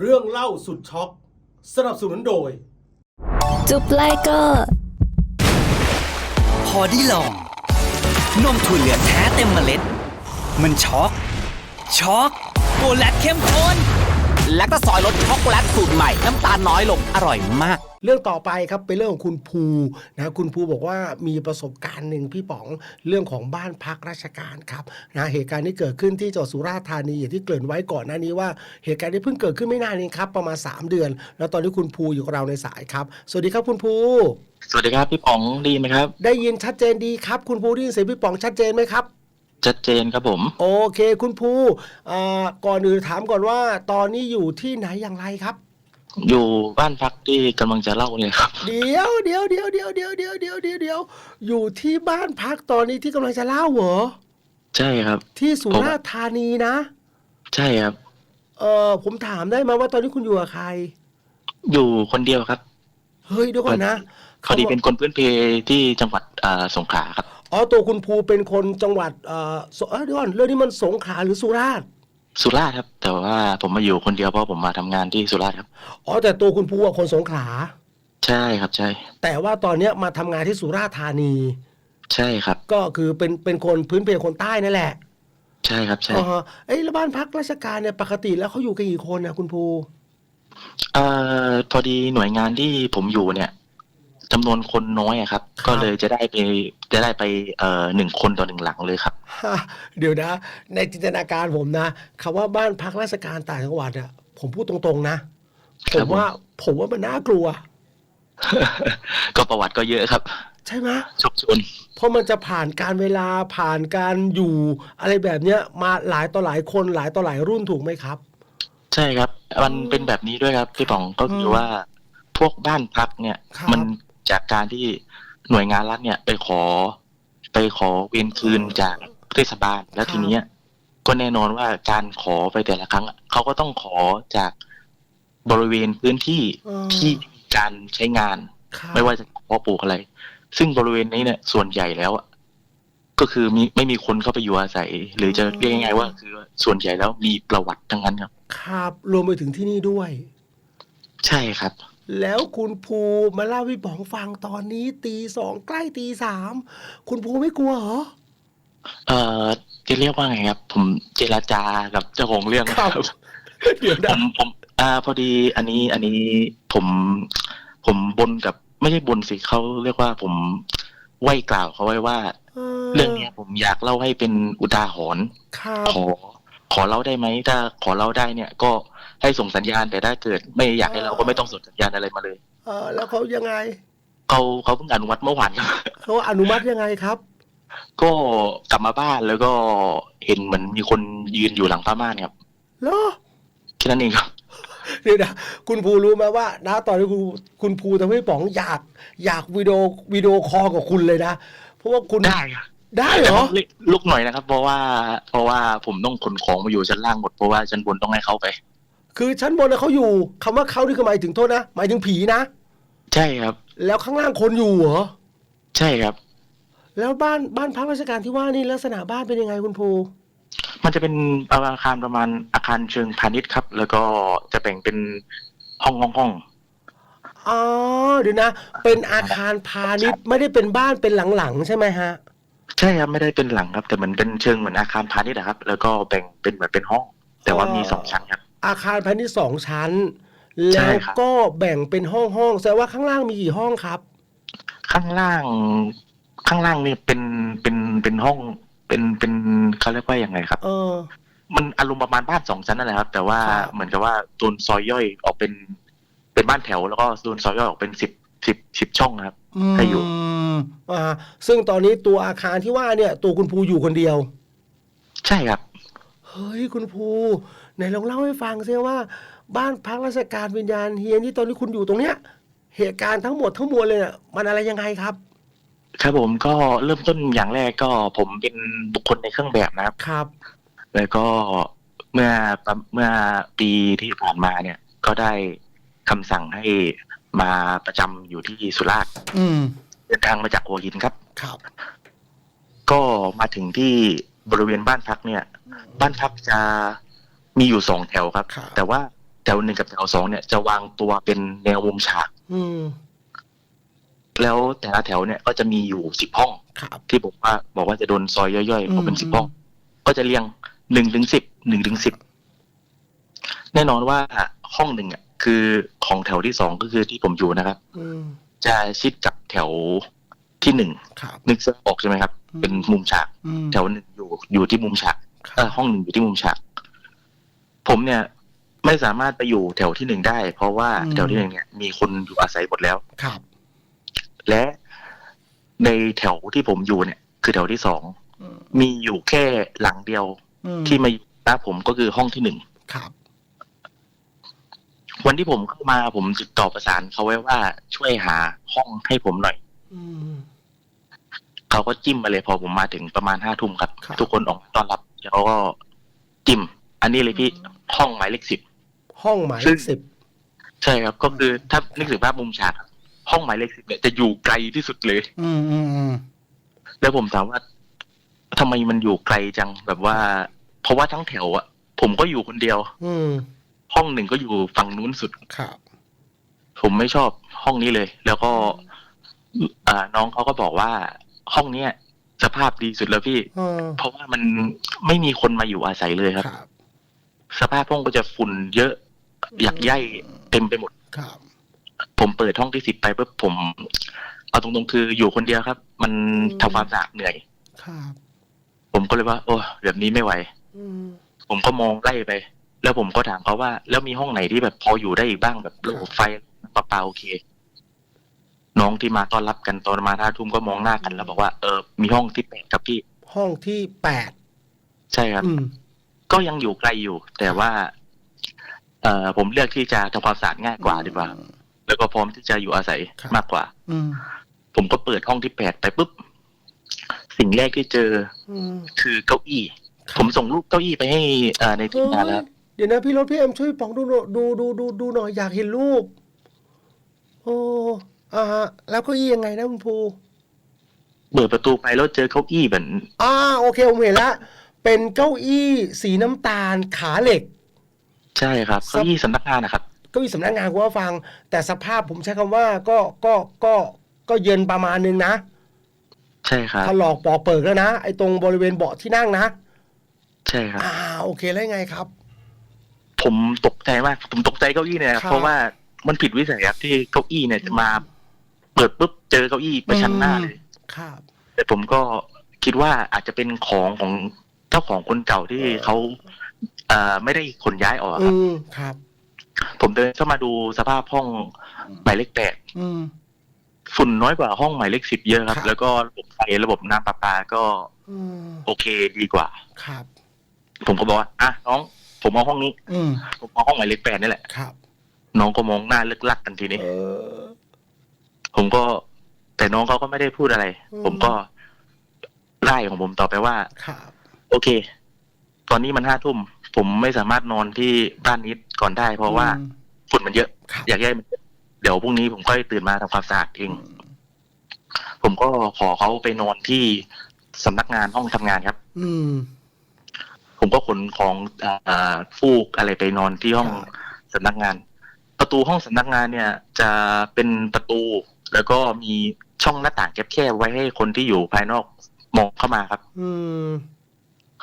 เรื่องเล่าสุดช็อก สนับสนุนโดย จุบไลเกอร์พอได้ลอง นมถั่วเหลืองแท้เต็มเมล็ด มันช็อกช็อกโกแลตเข้มข้น และก็ซอยรสช็อกโกแลตสูตรใหม่ น้ำตาลน้อยลงอร่อยมาก เรื่องต่อไปครับเป็นเรื่องของคุณภูนะคุณภูบอกว่ามีประสบการณ์หนึ่งพี่ป๋องเรื่องของบ้านพักราชการครับนะเหตุการณ์ที่เกิดขึ้นที่จังหวัดสุราษฎร์ธานีอย่างที่เกริ่นไว้ก่อนหน้านี้ว่าเหตุการณ์ที่เพิ่งเกิดขึ้นไม่นานเองครับ ประมาณ 3 เดือน แล้วตอนนี้คุณภูอยู่กับเราในสายครับ สวัสดีครับคุณภูสวัสดีครับพี่ป๋องไดีไหมครับ ได้ยินชัดเจนดีครับ คุณภูได้ยินเสียงพี่ป๋องชัดเจนไหมครับ ชัดเจนครับผม โอเคคุณภูอ่าก่อนอื่นถามก่อนว่า ตอนนี้อยู่ที่ไหนอย่างไรครับ อยู่บ้านพักที่กำลังจะเล่าเนี่ยครับ เดี๋ยวเดี๋ยวเดี๋ยวเดี๋ยวเดี๋ยวเดี๋ยวเดี๋ยวเดี๋ยวเดี๋ยวอยู่ที่บ้านพักตอนนี้ที่กำลังจะเล่าเหรอใช่ครับ ที่สุราษฎร์ธานีนะ ใช่ครับ เออผมถามได้ไหมว่าตอนนี้คุณอยู่กับใคร อยู่คนเดียวครับ เฮ้ยเดี๋ยวก่อนนะ พอดีเป็นคนพื้นเพที่จังหวัดอ่าสงขลาครับ อ๋อตัวคุณภูเป็นคนจังหวัดเออสเอ้ยเดี๋ยวก่อนเรื่องนี้มันสงขลาหรือสุราษฎร์สุราษฎร์ครับ แต่ว่าผมมาอยู่คนเดียวเพราะผมมาทำงานที่สุราษฎร์ครับ อ๋อแต่ตัวคุณภูอะคนสงขลา ใช่ครับใช่ แต่ว่าตอนเนี้ยมาทำงานที่สุราษฎร์ธานี ใช่ครับ ก็คือเป็นเป็นคนพื้นเพคนใต้นั่นแหละใช่ครับใช่อ๋อเอ้ยแล้วบ้านพักราชการเนี่ยปกติแล้วเขาอยู่กันกี่คนนะคุณภู เอ่อพอดีหน่วยงานที่ผมอยู่เนี่ย จำนวนคนน้อยอะครับ ก็เลยจะได้ไปจะได้ไปเอ่อหนึ่งคนต่อหนึ่งหลังเลยครับฮะเดี๋ยวนะ ในจินตนาการผมนะคำว่าบ้านพักราชการต่างจังหวัดอะผมพูดตรงๆนะคผรับมว่าผมว่ามันน่ากลัว ก็ประวัติก็เยอะครับ ใช่ไหมชุกชนเพราะมันจะผ่านการเวลาผ่านการอยู่ อะไรแบบเนี้ยมาหลายต่อหลายคนหลายต่อหลายรุ่นถูกไหมครับ ใช่ครับ มันเป็นแบบนี้ด้วยครับพี่ป๋องก็คือว่าพวกบ้านพักเนี่ยครับมัน จากการที่หน่วยงานรัฐเนี่ยไปขอ ไปขอเวียนคืนจากเทศบาลแล้วทีเนี้ย ก็แน่นอนว่าการขอไปแต่ละครั้งอะเขาก็ต้องขอจากบริเวณพื้นที่เออที่มีการใช้งานครับไม่ว่าจะเพาะปลูกอะไร ซึ่งบริเวณนี้เนี่ยส่วนใหญ่แล้วอะก็คือมีไม่มีคนเข้าไปอยู่อาศัย หรือจะเรียกง่ายๆว่า คือส่วนใหญ่แล้วมีประวัติทั้งนั้นครับ ครับรวมไปถึงที่นี่ด้วย ใช่ครับ แล้วคุณภูมาเล่าให้พี่ป๋องฟังตอนนี้ตีสองใกล้ตีสามคุณภูไม่กลัวเหรอเอ่อจะเรียกว่าไงครับ ผมเจรจากับเจ้าของเรื่องครับเดี๋ยวผนะมผมอ่าพอดีอันนี้อันนี้ผมผมบนกับไม่ใช่บนสิเขาเรียกว่าผมไหว้กล่าวเขาไว้ว่า เรื่องเนี้ยผมอยากเล่าให้เป็นอุทาหรณ์ครับขอ ขอเล่าได้ไหมถ้าขอเล่าได้เนี่ย ก็ ให้ส่งสัญญาณแต่ถ้าเกิดไม่อยากให้เราก็ไม่ต้องส่งสัญญาณอะไรมาเลยเออแล้วเขายังไงเขาเขาเพิ่งอนุมัติเมื่อวานครับเขาอนุมัติยังไงครับ ก็กลับมาบ้านแล้วก็เห็นเหมือนมีคนยืนอยู่หลังผ้าม่านครับเหรอแค่นั้นเองครับเดี๋ยวนะคุณภูรู้ไหมว่านะตอนนี้คุณคุณภูทำให้ป๋องอยาก อยากวิดีโอวิดีโอคอลกับคุณเลยนะเพราะว่าคุณได้ครับได้เหรอแต่ผมลุกหน่อยนะครับ เพราะว่า เพราะว่าผมต้องขนของมาอยู่ชั้นล่างหมดเพราะว่าชั้นบนต้องให้เขาไป คือชั้นบนน่ะเขาอยู่คำว่าเขานี่คือหมายถึงโทษนะหมายถึงผีนะ ใช่ครับ แล้วข้างล่างคนอยู่เหรอ ใช่ครับ แล้วบ้านบ้านพักราชการที่ว่านี่ลักษณะบ้านเป็นยังไงคุณภู มันจะเป็นอาคารประมาณอาคารเชิงพาณิชย์ครับ แล้วก็จะแบ่งเป็นห้องห้องห้องอ๋อเดี๋ยวนะ เป็นอาคารพาณิชย์ไม่ได้เป็นบ้านเป็นหลังๆใช่ไหมฮะ ใช่ครับไม่ได้เป็นหลังครับ แต่มันเป็นเชิงเหมือนอาคารพาณิชย์นะครับ แล้วก็แบ่งเป็นเหมือนเป็นห้อง แต่ว่ามีสองชั้นครับ อาคารพาณิชย์สองชั้นใช่แล้วครับก็แบ่งเป็นห้องห้องๆแสดงว่าข้างล่างมีกี่ห้องครับ ข้างล่างข้างล่างนี่เป็นเป็นเป็นห้องเป็นเป็นเขาเรียกว่ายังไงครับ เออ มันอารมณ์ประมาณบ้านสองชั้นนั่นแหละครับ แต่ว่าครับเหมือนกับว่าโดนซอยย่อยออกเป็น เป็นบ้านแถว แล้วก็โดนซอยย่อยออกเป็นสิบสิบสิบช่องนะครับให้อยู่มอ่า ซึ่งตอนนี้ตัวอาคารที่ว่าเนี่ย ตัวคุณภูอยู่คนเดียว ใช่ครับ เฮ้ยคุณภู ไหนลองเล่าให้ฟังซิว่า บ้านพักราชการวิญญาณเฮียนที่ตอนนี้คุณอยู่ตรงเนี้ย เหตุการณ์ทั้งหมดทั้งมวลเลยน่ะมันอะไรยังไงครับครับผมก็เริ่มต้นอย่างแรกก็ผมเป็นบุคคลในเครื่องแบบนะครับ ครับ แล้วก็เมื่อประเมื่อปีที่ผ่านมาเนี่ย ก็ได้คำสั่งให้มาประจำอยู่ที่สุราษฎร์อืมเดินทางมาจากหัวหินครับ ครับ ก็มาถึงที่บริเวณบ้านพักเนี่ย บ้านพักจะ มีอยู่สองแถวครับครับ แต่ว่าแถวหนึ่งกับแถวสองเนี่ยจะวางตัวเป็นแนวมุมฉาก อืมแล้วแต่ละแถวเนี่ยก็จะมีอยู่สิบห้องครับที่ผมว่า บอกว่าจะโดนซอยย่อยๆอืมก็เป็นสิบห้อง ก็จะเรียงหนึ่งถึงสิบหนึ่งถึงสิบแน่นอนว่าห้องหนึ่งอะคือของแถวที่สองก็คือที่ผมอยู่นะครับอืมจะชิดกับแถวที่หนึ่งครับนึกเสื้อออกใช่ไหมครับอืมเป็นมุมฉากอืมแถวหนึ่งอยู่อยู่ที่มุมฉากคเอรัอบห้องหนึ่งอยู่ที่มุมฉาก ผมเนี่ยไม่สามารถไปอยู่แถวที่หนึ่งได้ เพราะว่าอืมแถวที่หนึ่งเนี่ยมีคนอยู่อาศัยหมดแล้วครับ และในแถวที่ผมอยู่เนี่ย คือแถวที่สองอืมมีอยู่แค่หลังเดียวอืมที่มาอยู่หน้าผมก็คือห้องที่หนึ่งครับ วันที่ผมเข้ามาผมติดต่อประสานเขาไว้ว่าช่วยหาห้องให้ผมหน่อยอืมเขาก็จิ้มมาเลยพอผมมาถึงประมาณห้าทุ่มครับครับทุกคนออกมาต้อนรับแล้วก็จิ้ม อันนี้เลยพี่ห้องหมายเลขสิบห้องหมายซึ่เลงขสิบใช่ครับ ก็คือถ้านึกถึงภาพมุมฉากครับห้องหมายเลขสิบเนี่ยจะอยู่ไกลที่สุดเลย อืมอืมอืมแล้วผมถามว่าทำไมมันอยู่ไกลจังแบบว่า เพราะว่าทั้งแถวอะผมก็อยู่คนเดียว อืมห้องหนึ่งก็อยู่ฝั่งนู้นสุดครับผมไม่ชอบห้องนี้เลย แล้วก็อ่าน้องเขาก็บอกว่า ห้องเนี้ยสภาพดีสุดแล้วพี่เออเพราะว่ามันไม่มีคนมาอยู่อาศัยเลยครับครับ สภาพห้องก็จะฝุ่นเยอะ อยากย่ายเต็มไปหมดครับผมเปิดห้องที่สิบไปปุ๊บผม เอาตรงๆคืออยู่คนเดียวครับ มันอืมทำความสะอาดเหนื่อยครับผมก็เลยว่า โอ้แบบนี้ไม่ไหวอืมผมก็มองไล่ไป แล้วผมก็ถามเขาว่า แล้วมีห้องไหนที่แบบพออยู่ได้อีกบ้างแบบระบบไฟประปาโอเค น้องที่มาต้อนรับกันตอนมาท่าทุ่มก็มองหน้ากันแล้วบอกว่าเออมีห้องที่แปดครับพี่ ห้องที่แปดใช่ครับอืม ก็ยังอยู่ไกลอยู่ แต่ว่า เอ่อผมเลือกที่จะทำความสะอาดง่ายกว่าดีกว่า แล้วก็พร้อมที่จะอยู่อาศัยครับ มากกว่า อืมผมก็เปิดห้องที่แปดไปปุ๊บ สิ่งแรกที่เจออืมคือเก้าอี้ ผมส่งรูปเก้าอี้ไปให้เอ่อในทีมงานแล้วเฮ้ยเดี๋ยวนะพี่รถพี่เอ็มช่วยปองดูหน่อยดูดูดูดูหน่อยอยากเห็นรูป โอ้อ่าฮะแล้วเก็ยี่ยังไงนะคุณภู เปิดประตูไปแล้วเจอเก้าอี้เหมือนอ่าโอเคผมเห็นละ เป็นเก้าอี้สีน้ำตาลขาเหล็ก ใช่ครับครับเก้าอี้สำนักงานนะครับเก้าอี้สำนักงานคุณผู้ฟัง แต่สภาพผมใช้คำว่าก็ก็ก็ก็เย็นประมาณนึงนะ ใช่ครับถลอกปอกเปิกแล้วนะไอ้ตรงบริเวณเบาะที่นั่งนะ ใช่ครับอ่าโอเคแล้วยังไงครับ ผมตกใจมากผมตกใจเก้าอี้เนี่ยนะครับครับเพราะว่ามันผิดวิสัยครับที่เก้าอี้เนี่ยจะมา เปิดปุ๊บเจอเก้าอี้ประชันหน้าเลยครับ แต่ผมก็คิดว่าอาจจะเป็นของของ เจ้าของคนเก่าที่เขาเอ่อไม่ได้ขนย้ายออกคอืรับ มครับ ผมเดินเข้ามาดูสภาพห้องหมายเลขแปดอืม ฝุ่นน้อยกว่าห้องหมายเลขสิบเยอะครับ ครับ แล้วก็ระบบไฟระบบน้ำประปาก็อืมโอเคดีกว่า ครับ ผมก็บอกว่าอะน้อง ผมเอาห้องนี้ อืมผมเอาห้องหมายเลขแปดนี่แหละ ครับ น้องก็มองหน้าลึกลักกันทีนี้ เออ ผมก็ แต่น้องเขาก็ไม่ได้พูดอะไร อืม ผมก็ไล่ของผมต่อไปว่า ครับ โอเค ตอนนี้มันห้าทุ่ม ผมไม่สามารถนอนที่บ้านนี้ก่อนได้ เพราะว่าอืมฝุ่นมันเยอะครับอยากแย่มันเยอะเดี๋ยวพรุ่งนี้ผมค่อยตื่นมาทำความสะอาดเอง ผมก็ขอเขาไปนอนที่สำนักงานห้องทำงานครับ อืม ผมก็ขนของอ่าฟูกอะไรไปนอนที่ห้องครับสำนักงาน ประตูห้องสำนักงานเนี่ย จะเป็นประตู แล้วก็มีช่องหน้าต่างแคบๆไว้ให้คนที่อยู่ภายนอกมองเข้ามาครับ อืม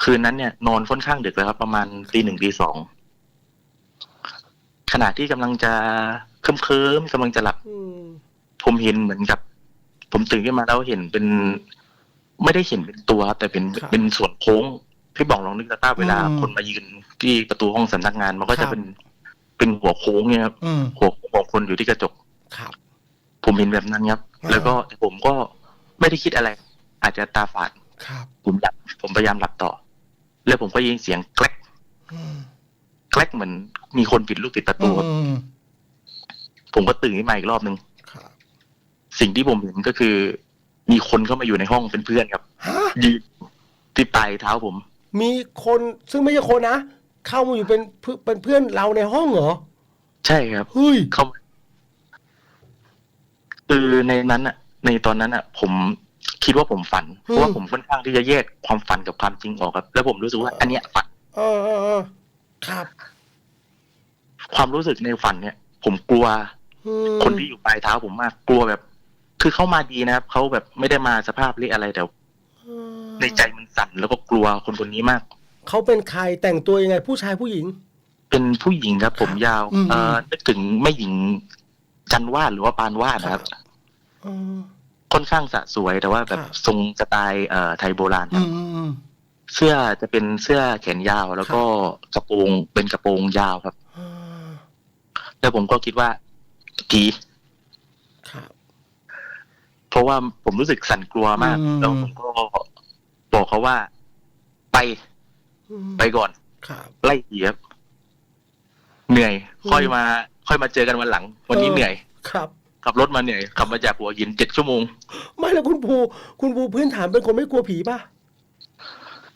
คืนนั้นเนี่ยนอนค่อนข้างดึกเลยครับ ประมาณตีหนึ่งตีสองขณะที่กำลังจะเคลิ้มๆกำลังจะหลับอืมผมเห็นเหมือนกับ ผมตื่นขึ้นมาแล้วเห็นเป็น ไม่ได้เห็นเป็นตัวครับแต่เป็นครับเป็นส่วนโค้งพี่บอกลองนึกสภาพเวลาอืมคนมายืนที่ประตูห้องสำนักงานมันก็ครัจะบเป็นเป็นหัวโค้งเนี่ยครับอืมหัวโค้งของคนอยู่ที่กระจกครับ ผมเห็นแบบนั้นครับอ่าแล้วก็แต่ผมก็ไม่ได้คิดอะไร อาจจะตาฝาดครับผมหลับผมพยายามหลับต่อ แล้วผมก็ยินเสียงแกลกอืมแกลกเหมือนมีคนปิดลูกปิดประตูครับอืมผมก็ตื่นขึ้นมาอีกรอบนึงครับสิ่งที่ผมเห็นก็คือ มีคนเข้ามาอยู่ในห้องเป็นเพื่อนครับฮะยืนที่ปลายเท้าผม มีคนซึ่งไม่ใช่คนนะเข้ามาอยู่เป็นเพื่อนเป็นเพื่อนเราในห้องเหรอใช่ครับเฮ้ยเข้ามาคือในนั้นอะในตอนนั้นอะผม คิดว่าผมฝัน เพราะว่าผมค่อนข้างที่จะแยกความฝันกับความจริงออกครับ แล้วผมรู้สึกว่าอันเนี้ยฝันเออเออเออครับ ความรู้สึกในฝันเนี่ย ผมกลัวอืมคนที่อยู่ปลายเท้าผมมากกลัวแบบ คือเขามาดีนะครับเขาแบบไม่ได้มาสภาพเละอะไรแต่ในใจมันสั่นแล้วก็กลัวคนคนนี้มากเขาเป็นใครแต่งตัวยังไง ผู้ชายผู้หญิง เป็นผู้หญิงครับ ผมยาวอืมเอ่อนึกถึงแม่หญิงจันวาดหรือว่าปานวาดนะครับอืม ค่อนข้างสะสวยแต่ว่าแบบครับทรงสไตล์เอ่อไทยโบราณคอืรับมอืมอืมเสื้อจะเป็นเสื้อแขนยาว แล้วก็กระโปรงเป็นกระโปรงยาวครับอ่าแล้วผมก็คิดว่าผีครับเพราะว่าผมรู้สึกสั่นกลัวมากอืมแล้วผมก็บอกเขาว่าไปอืมไปก่อนครับไล่ผีครับเหนื่อยอืมค่อยมา ค่อยมาเจอกันวันหลัง วันนี้เออเหนื่อยครับ ขับรถมาเหนื่อยขับมาจากหัวหินเจ็ดชั่วโมง ไม่แล้วคุณภู คุณภูพื้นฐานเป็นคนไม่กลัวผีป่ะ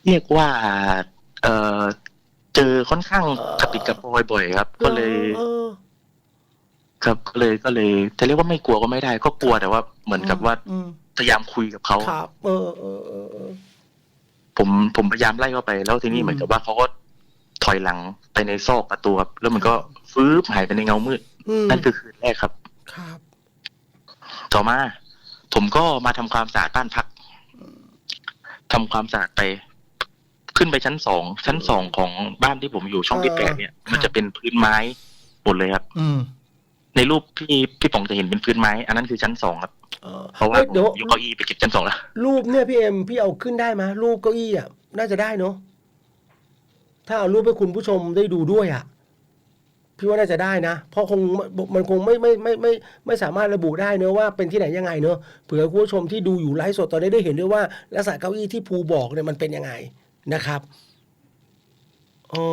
เรียกว่า เออเจอค่อนข้างเออกระปิดกระปอยบ่อยครับ ก็เลยเออครับก็เลยก็เลยจะเรียกว่าไม่กลัวก็ไม่ได้ ก็กลัวแต่ว่า เหมือนกับว่าอืมพยายามคุยกับเขาครับเออเออเออเออผมผมพยายามไล่เข้าไป แล้วทีนี้อืมเหมือนกับว่าเขาก็ถอยหลังไปในซอกประตูครับแล้วมันก็ฟื้บหายไปในเงามืดอืมนั่นคือคืนแรกครับครับ ต่อมา ผมก็มาทำความสะอาดบ้านพักทำความสะอาดไป ขึ้นไปชั้นสองชั้นสองของบ้านที่ผมอยู่ช่องที่แปดเนี่ย มันจะเป็นพื้นไม้หมดเลยครับ อืมในรูปพี่พี่ป๋องจะเห็นเป็นพื้นไม้ อันนั้นคือชั้นสองครับเออเพราะว่าอ้ยผมเดี๋ยวยกเก้าอี้ไปเก็บชั้นสองแล้วรูปเนี่ยพี่เอ็มพี่เอาขึ้นได้ไหมรูปเก้าอี้อะน่าจะได้เนาะถ้าเอารูปให้คุณผู้ชมได้ดูด้วยอะ พี่ว่าน่าจะได้นะ เพราะคงมันคงไม่ไม่ไม่ไม่ไม่ไม่สามารถระบุได้เนอะว่าเป็นที่ไหนยังไงเนอะเผื่อคุณผู้ชมที่ดูอยู่ไลฟ์สดตอนนี้ได้เห็นด้วยว่าลักษณะเก้าอี้ที่ภูบอกเนี่ยมันเป็นยังไงนะครับอ๋อ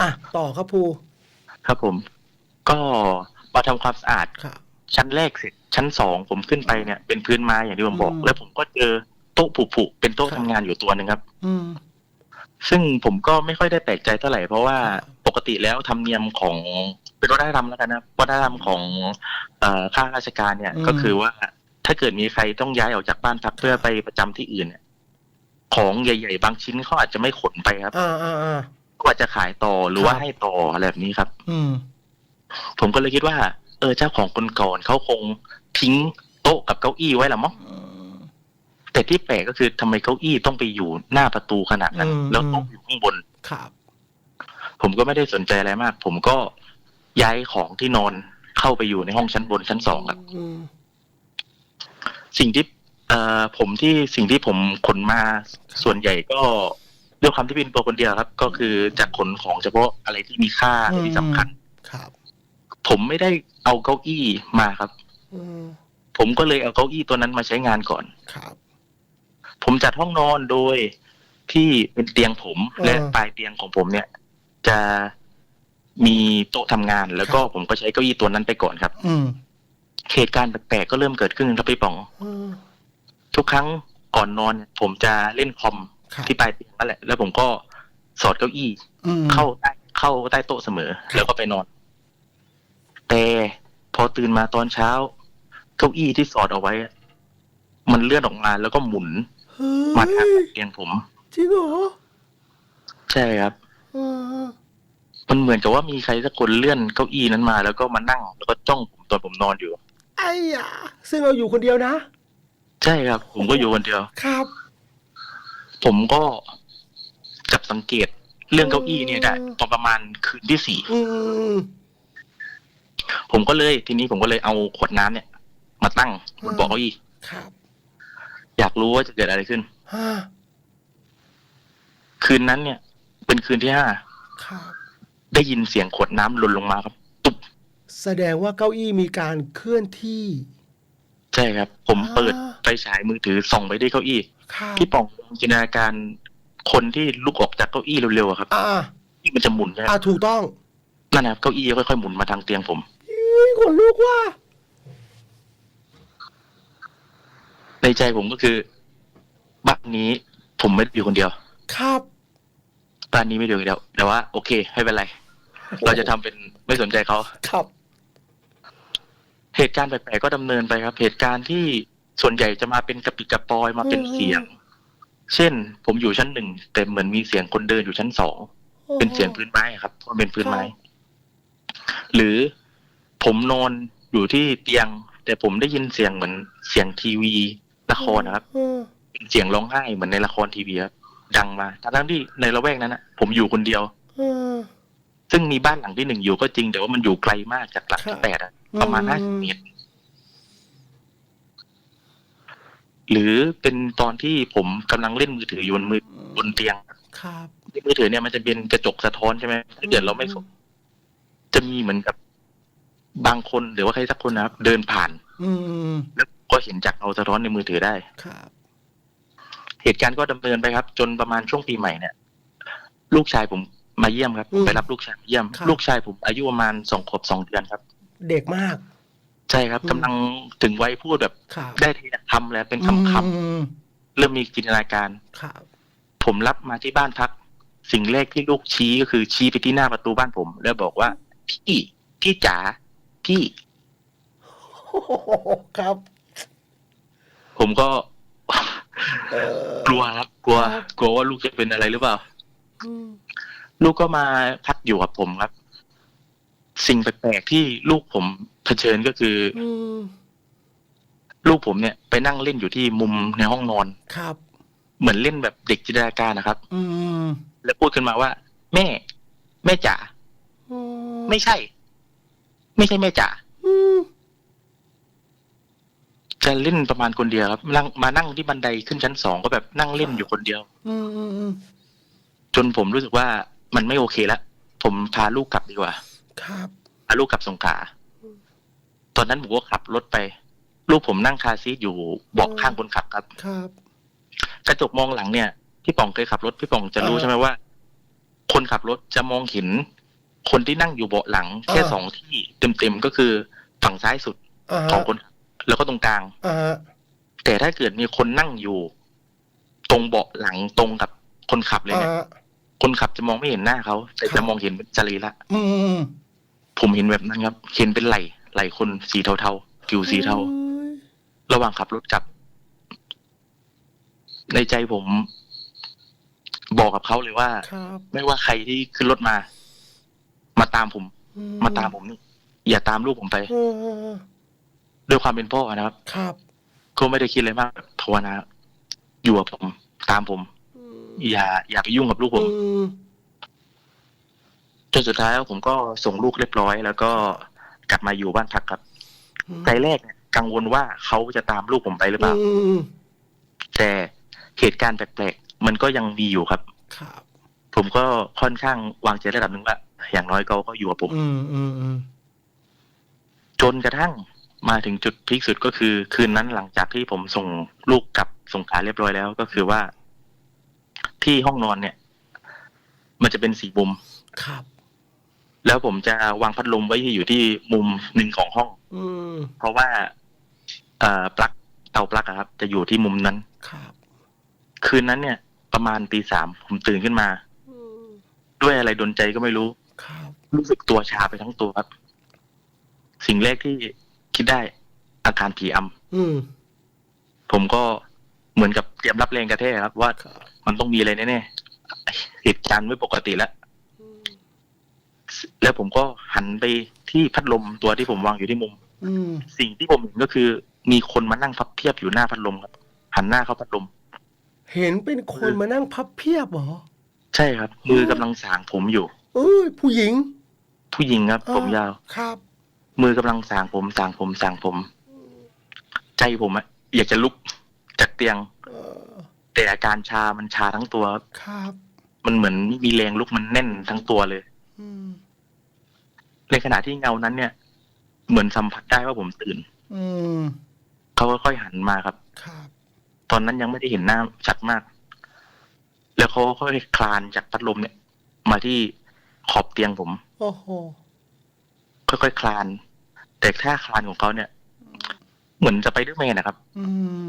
อะต่อครับภูครับผม ก็มาทำความสะอาดครับชั้นแรกเสร็จชั้นสองผมขึ้นไปเนี่ยเป็นพื้นไม้อย่างที่ผมบอกอืมแล้วผมก็เจอโต๊ะผุๆเป็นโต๊ะครับทำงานอยู่ตัวหนึ่งครับ อืม ซึ่งผมก็ไม่ค่อยได้แปลกใจเท่าไหร่เพราะว่าครับปกติแล้วธรรมเนียมของเป็นวัฒนธรรมแล้วกันนะวัฒนธรรมของเอ่อข้าราชการเนี่ยอืมก็คือว่าถ้าเกิดมีใครต้องย้ายออกจากบ้านพักเพื่อไปประจำที่อื่นเนี่ยของใหญ่ ๆ บางชิ้นเขาอาจจะไม่ขนไปครับอ่าอ่าอ่าก็อาจจะขายต่อหรือว่าครับให้ต่ออะไรแบบนี้ครับ อืมผมก็เลยคิดว่า เออเจ้าของคนก่อนเขาคงทิ้งโต๊ะกับเก้าอี้ไว้ละมั้งอืม แต่ที่แปลกก็คือทำไมเก้าอี้ต้องไปอยู่หน้าประตูขนาดนั้นอืมแล้วโต๊ะอยู่ข้างบนครับ ผมก็ไม่ได้สนใจอะไรมาก ผมก็ย้ายของที่นอนเข้าไปอยู่ในห้องชั้นบนชั้นสองครับอืมสิ่งที่เอ่อผมที่สิ่งที่ผมขนมาส่วนใหญ่ก็ด้วยความที่เป็นตัวคนเดียวครับ ก็คือจะขนของเฉพาะอะไรที่มีค่าอะไรที่สำคัญครับ ผมไม่ได้เอาเก้าอี้มาครับอืมผมก็เลยเอาเก้าอี้ตัวนั้นมาใช้งานก่อนครับ ผมจัดห้องนอนโดยที่เป็นเตียงผมเออ และปลายเตียงของผมเนี่ย จะมีโต๊ะทำงาน แล้วก็ผมก็ใช้เก้าอี้ตัวนั้นไปก่อนครับ อืมเหตุการณ์แปลกๆก็เริ่มเกิดขึ้นครับพี่ป๋องอืมทุกครั้งก่อนนอนเนี่ยผมจะเล่นคอมครับ ที่ปลายเตียงนั่นแหละ แล้วผมก็สอดเก้าอี้ อืม เข้าใต้เข้าใต้โต๊ะเสมอ ครับ แล้วก็ไปนอน แต่พอตื่นมาตอนเช้า เก้าอี้ที่สอดเอาไว้อะมันเลื่อนออกมาแล้วก็หมุนเฮ้ มาทางยเตียงผม จริงเหรอ ใช่ครับอืมมันเหมือนกับว่ามีใครสักคนเลื่อนเก้าอี้นั้นมา แล้วก็มานั่ง แล้วก็จ้องผมตอนผมนอนอยู่ ไอ้ยาซึ่งเราอยู่คนเดียวนะ ใช่ครับ ผมก็อยู่คนเดียว ครับ ผมก็จับสังเกตเรื่องเก้าอี้เนี่ยได้ตอนประมาณคืนที่สี่อืมผมก็เลยทีนี้ผมก็เลยเอาขวดน้ำเนี่ย มาตั้งบนเบาะเก้าอี้ครับ อยากรู้ว่าจะเกิดอะไรขึ้นฮ่า คืนนั้นเนี่ย เป็นคืนที่ห้าครับได้ยินเสียงขวดน้ำหล่นลงมาครับ ตุบแสดงว่าเก้าอี้มีการเคลื่อนที่ ใช่ครับ ผมเปิดอ่าไฟฉายมือถือส่องไปที่เก้าอี้ครับพี่ป๋องลองจินตนาการคนที่ลุกออกจากเก้าอี้เร็วๆอะครับอ่าที่มันจะหมุนใช่ไหมอ่าถูกต้องนั่นนะครับเก้าอี้ค่อยๆหมุนมาทางเตียงผมเฮ้ยขนลุกว่ะในใจผมก็คือ บ้านนี้ผมไม่ได้อยู่คนเดียว ครับบ้านนี้ไม่ได้อยู่คนเดียว แต่ว่าโอเคไม่เป็นไร เราจะทำเป็นไม่สนใจเขา ครับ เหตุการณ์แปลกๆก็ดำเนินไปครับ เหตุการณ์ที่ส่วนใหญ่จะมาเป็นกระปิดกระปอยมาเป็นเสียง เช่น ผมอยู่ชั้นหนึ่งแต่เหมือนมีเสียงคนเดินอยู่ชั้นสอง เป็นเสียงพื้นไม้ครับเพราะมันเป็นพื้นไม้ หรือผมนอนอยู่ที่เตียง แต่ผมได้ยินเสียงเหมือนเสียงทีวีละครนะครับเออ เป็นเสียงร้องไห้เหมือนในละครทีวีครับดังมาทั้งๆที่ในละแวกนั้นนะผมอยู่คนเดียวเออซึ่งมีบ้านหลังที่หนึ่งอยู่ก็จริงแต่ว่ามันอยู่ไกลมากจากหลังครัที่บแปดอะประมาณอืมห้าสิบเมตรหรือเป็นตอนที่ผมกำลังเล่นมือถืออยู่บนมือบนเตียงครับมือถือเนี่ยมันจะเป็นกระจกสะท้อนใช่ไหมถ้าเกิดเราไม่สนจะมีเหมือนกับบางคนหรือว่าใครสักคนนะครับ เดินผ่าน อืมแล้วก็เห็นจากเอาสะท้อนในมือถือได้ครับ เหตุการณ์ก็ดำเนินไปครับ จนประมาณช่วงปีใหม่เนี่ย ลูกชายผมมาเยี่ยมครับอืมไปรับลูกชายมาเยี่ยมครับลูกชายผมอายุประมาณสองขวบสองเดือนครับ เด็กมาก ใช่ครับอืมกำลังถึงวัยพูดแบบครับได้ทีละคำแล้วเป็นคำคอืมำเริ่มมีจินตนาการครับผมรับมาที่บ้านพัก สิ่งแรกที่ลูกชี้ก็คือชี้ไปที่หน้าประตูบ้านผม แล้วบอกว่า พี่พี่จ๋าพี่โอ้โหครับ ผมก็เออ กลัวครับกลัวครับกลัวว่าลูกจะเป็นอะไรหรือเปล่าอืมลูกก็มาพักอยู่กับผมครับ สิ่งแปลกๆที่ลูกผมเผชิญก็คืออืมลูกผมเนี่ยไปนั่งเล่นอยู่ที่มุมในห้องนอนครับ เหมือนเล่นแบบเด็กจินตนาการนะครับ อืมแล้วพูดขึ้นมาว่า แม่ แม่จ๋าอืมไม่ใช่ ไม่ใช่แม่จ๋า อืม จะเล่นประมาณคนเดียวครับนั่งมานั่งที่บันไดขึ้นชั้นสองก็แบบนั่งเล่นอยู่คนเดียว อืมอืมอืมจนผมรู้สึกว่ามันไม่โอเคแล้วผมพาลูกกลับดีกว่า ครับพาลูกกลับสงขลาตอนนั้นผมก็ขับรถไป ลูกผมนั่งคาร์ซีทอยู่เบาะข้างคนขับครับ ครับ กระจกมองหลังเนี่ยพี่ป๋องเคยขับรถพี่ป๋องจะรู้เออใช่ไหมว่า คนขับรถจะมองเห็น คนที่นั่งอยู่เบาะหลัง แค่เออสองที่เต็มๆก็คือฝั่งซ้ายสุดอ่าของคนขับ แล้วก็ตรงกลางอ่าแต่ถ้าเกิดมีคนนั่งอยู่ ตรงเบาะหลังตรงกับคนขับเลยอ่าเนี่ยคนขับจะมองไม่เห็นหน้าเขาแต่ครัจะบมองเห็นเป็นจรีละอืมผมเห็นแบบนั้นครับ เห็นเป็นไหลไหลคนสีเทาๆผิวสีเทา ระหว่างขับรถกลับ ในใจผม บอกกับเขาเลยว่า ครับไม่ว่าใครที่ขึ้นรถมา มาตามผม อืมาตามผมนี่อย่าตามลูกผมไป เออเออเออ ด้วยความเป็นพ่อนะครับ ครับ ก็ไม่ได้คิดอะไรมากภาวนาอยู่กับผมตามผมอืมอย่า อย่าไปยุ่งกับลูกผมอืมจนสุดท้ายแล้วผมก็ส่งลูกเรียบร้อย แล้วก็กลับมาอยู่บ้านพักครับอืมใจแรกเนี่ยกังวลว่าเขาจะตามลูกผมไปหรือเปล่าอืมแต่เหตุการณ์แปลกๆมันก็ยังมีอยู่ครับ ครับ ผมก็ค่อนข้างวางใจระดับหนึ่งว่าอย่างน้อยเขาก็อยู่กับผมอืมอืมอืมจนกระทั่ง มาถึงจุดพีคสุดก็คือ คืนนั้นหลังจากที่ผมส่งลูกกลับส่งขาเรียบร้อยแล้วก็คือว่า ที่ห้องนอนเนี่ย มันจะเป็นสีมุมครับ แล้วผมจะวางพัดลมไว้อยู่ที่มุมหนึ่งของห้อง อืมเพราะว่า เอ่อปลั๊กเตาปลั๊กอะครับ จะอยู่ที่มุมนั้น ครับ คืนนั้นเนี่ย ประมาณตีสามผมตื่นขึ้นมา อืมด้วยอะไรดนใจก็ไม่รู้ ครับ รู้สึกตัวชาไปทั้งตัวครับ สิ่งแรกที่ คิดได้อาการผีอำอืมผมก็เหมือนกับเตรียมรับแรงกระแทกครับ ว่าครับมันต้องมีอะไรแน่ๆเหตุการณ์ไม่ปกติแล้วอืมแล้วผมก็หันไปที่พัดลมตัวที่ผมวางอยู่ที่มุมอืมสิ่งที่ผมเห็นก็คือ มีคนมานั่งพับเพียบอยู่หน้าพัดลมครับ หันหน้าเข้าพัดลม เห็นเป็นคนมานั่งพับเพียบเหรอ ใช่ครับ มือกำลังสางผมอยู่เอ้ยผู้หญิง ผู้หญิงครับเออผมยาวครับ มือกำลังสางผมสางผมสางผม ใจผมอะอยากจะลุกจากเตียงเออแต่อาการชามันชาทั้งตัวครับครับมันเหมือนไม่มีแรงลุกมันแน่นทั้งตัวเลยอืมในขณะที่เงานั้นเนี่ย เหมือนสัมผัสได้ว่าผมตื่นอืมเขาก็ค่อยหันมาครับครับตอนนั้นยังไม่ได้เห็นหน้าชัดมาก แล้วเขาค่อยคลานจากพัดลมเนี่ย มาที่ขอบเตียงผม โอ้โห ค่อยๆคลาน แต่ท่าคลานของเขาเนี่ย เหมือนจะไปด้วยแมนนะครับ อืม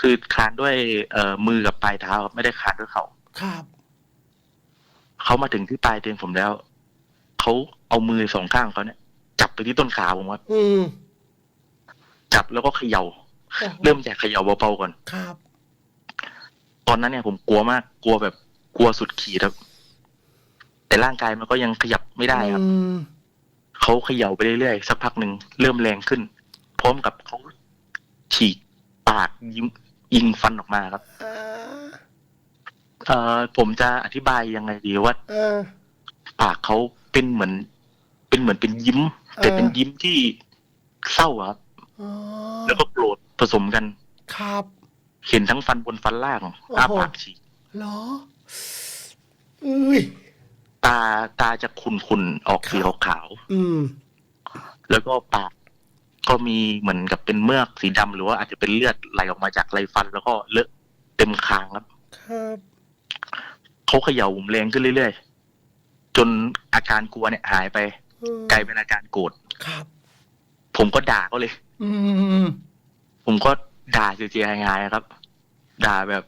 คือคลานด้วยเอ่อมือกับปลายเท้าครับไม่ได้คลานด้วยเขาครับ เขามาถึงที่ปลายเตียงผมแล้วเขาเอามือสองข้างของเขาเนี่ย จับไปที่ต้นขาผมครับอืมจับแล้วก็เขยา่าโอ้โหเริ่มจากเขย่าเบาๆก่อน ครับ ตอนนั้นเนี่ยผมกลัวมาก กลัวแบบกลัวสุดขีดครับ แต่ร่างกายมันก็ยังขยับไม่ได้ครับ อืม เขาเขย่าไปเรื่อยๆสักพักหนึ่งเริ่มแรงขึ้น พร้อมกับเขาฉีกปากยิงยิงฟันออกมาครับอ่าเอ่อผมจะอธิบายยังไงดีว่าเออปากเขาเป็นเหมือน เป็นเหมือนเป็นยิ้ม แต่เป็นเออยิ้มที่เศร้าอะครับอ๋อแล้วก็โกรธผสมกัน ครับ เห็นทั้งฟันบนฟันล่างโอ้อ้าโหปากฉีกเหรออุ้ย ตาตาจะขุ่นๆออกสีขาวอืมๆแล้วก็ปากก็มีเหมือนกับเป็นเมือกสีดำหรือว่าอาจจะเป็นเลือดไหลออกมาจากไรฟัน แล้วก็เลอะเต็มคางครับครับเขาเขย่าผมแรงขึ้นเรื่อยๆจนอาการกลัวเนี่ยหายไปอืมกลายเป็นอาการโกรธครับ ผมก็ด่าเขาเลย อืมผมก็ด่าเสียหายๆครับ ด่าแบบ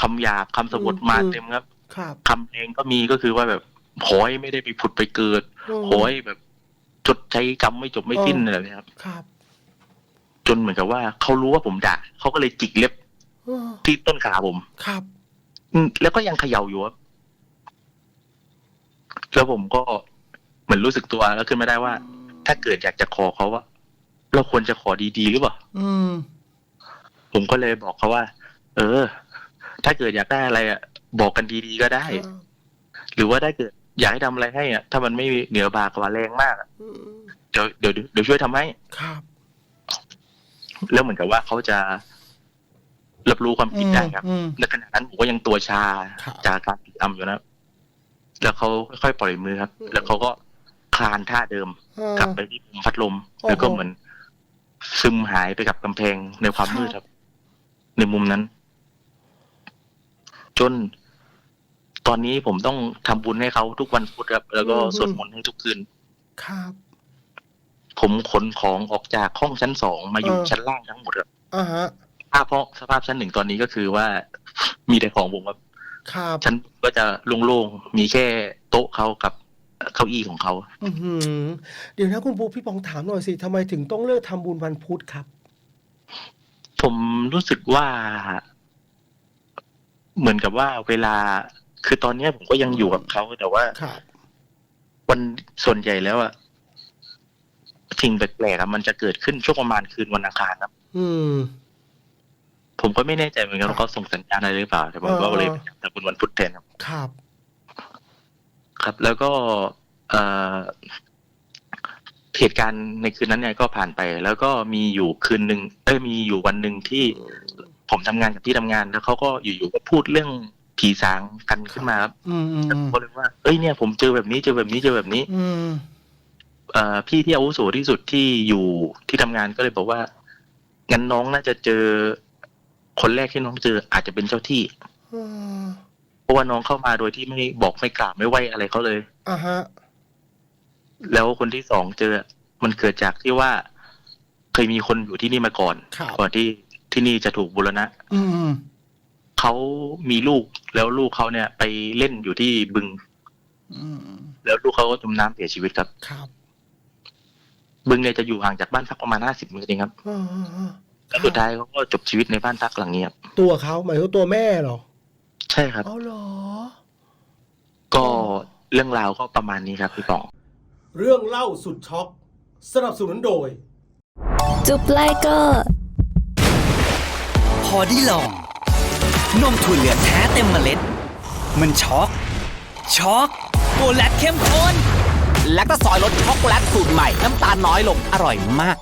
คำหยาบคำสะบดมาเต็มครับ ครับคำเพลงก็มีก็คือว่าแบบ ขอให้ไม่ได้ไปผุดไปเกิดมขอให้แบบจดใช้กรรมไม่จบไม่สิ้นอะไรแบบนี้ครับ ครับ จนเหมือนกับว่าเขารู้ว่าผมด่าเขาก็เลยจิกเล็บเออที่ต้นขาผม ครับอืมแล้วก็ยังเขย่าอยู่ครับแล้วผมก็เหมือนรู้สึกตัวแล้วขึ้นมาได้ว่า ถ้าเกิดอยากจะขอเขาว่า เราควรจะขอดีๆหรือเปล่าอืมผมก็เลยบอกเขาว่า เออ ถ้าเกิดอยากได้อะไรอะ บอกกันดีๆก็ได้ครับหรือว่าถ้าเกิด อยากให้ทำอะไรให้อะ ถ้ามันไม่เหนือบากกว่าแรงมากอะอืมเดี๋ยวเดี๋ยวเดี๋ยวช่วยทำให้ครับ แล้วเหมือนกับว่าเขาจะรับรู้ความคิดได้ครับอืมในขณะนั้นผมก็ยังตัวชาครับจากการติดตามอยู่นะ แล้วเขาค่อยๆปล่อยมือครับอืมแล้วเขาก็คลานท่าเดิมเออกลับไปที่มุมพัดลมโอ้โหแล้วก็เหมือน ซึมหายไปกับกำแพงในความครับมืดครับ ในมุมนั้น จน ตอนนี้ผมต้องทำบุญให้เขาทุกวันพุธครับ แล้วก็สวดมนต์ให้ทุกคืน ครับ ผมขนของออกจากห้องชั้นสองมาอยู่เออชั้นล่างทั้งหมดครับอ่าฮะสภาพห้องสภาพชั้นหนึ่งตอนนี้ก็คือว่า มีแต่ของผมครับครับชั้นก็จะโล่งๆมีแค่โต๊ะเขากับเก้าอี้ของเขาอือหือเดี๋ยวนะคุณปูพี่ปองถามหน่อยสิทำไมถึงต้องเลือกทำบุญวันพุธครับ ผมรู้สึกว่า เหมือนกับว่าเวลา คือตอนเนี้ยผมก็ยังอยู่กับเขาแต่ว่าครับวันส่วนใหญ่แล้วอะสิ่งแปลกๆอะมันจะเกิดขึ้นช่วงประมาณคืนวันอังคารครับ อืม ผมก็ไม่แน่ใจเหมือนกันครับว่าเขาส่งสัญญาณอะไรหรือเปล่า แต่ผมก็เออเลยทำบุญวันพุธแทนครับ ครับ ครับ แล้วก็ เอ่อเหตุการณ์ในคืนนั้นเนี่ยก็ผ่านไป แล้วก็มีอยู่คืนหนึ่งเอ้ยมีอยู่วันหนึ่งที่ผมทำงานกับที่ทำงานแล้วเขาก็อยู่ๆก็พูดเรื่อง ผีสางกันขึ้นมาครับอืมอืมแล้วอืผมมก็เลยว่าเอ้ยเนี่ยผมเจอแบบนี้เจอแบบนี้เจอแบบนี้ อืมเอ่อพี่ที่อาวุโสที่สุดที่อยู่ที่ทำงานก็เลยบอกว่างั้นน้องน่าจะเจอ คนแรกที่น้องเจออาจจะเป็นเจ้าที่อืมเพราะว่าน้องเข้ามาโดยที่ไม่บอกไม่กล่าวไม่ไหวอะไรเขาเลยอ่าฮะ แล้วคนที่สองเจอ มันเกิดจากที่ว่า เคยมีคนอยู่ที่นี่มาก่อนครับก่อนที่ที่นี่จะถูกบูรณะ อืม เขามีลูกแล้วลูกเขาเนี่ย ไปเล่นอยู่ที่บึงอืมแล้วลูกเขาก็จมน้ำเสียชีวิตครับ ครับ บึงเนี่ยจะอยู่ห่างจากบ้านพักประมาณห้าสิบเมตรเองครับอ่าอ่าอ่าแล้วสุดท้ายเขาก็จบชีวิตในบ้านพักหลังนี้ครับตัวเขาหมายถึงตัวแม่เหรอ ใช่ครับเอาเหรอ ก็เรื่องราวก็ประมาณนี้ครับพี่ป๋องเรื่องเล่าสุดช็อกสนับสนุนโดย จุบไลเกอร์ พอได้ลอง นมถั่วเหลืองแท้เต็มเมล็ด มันช็อก ช็อกโกแลตเข้มข้นและก็ซอยรสช็อกโกแลตสูตรใหม่น้ำตาลน้อยลงอร่อยมาก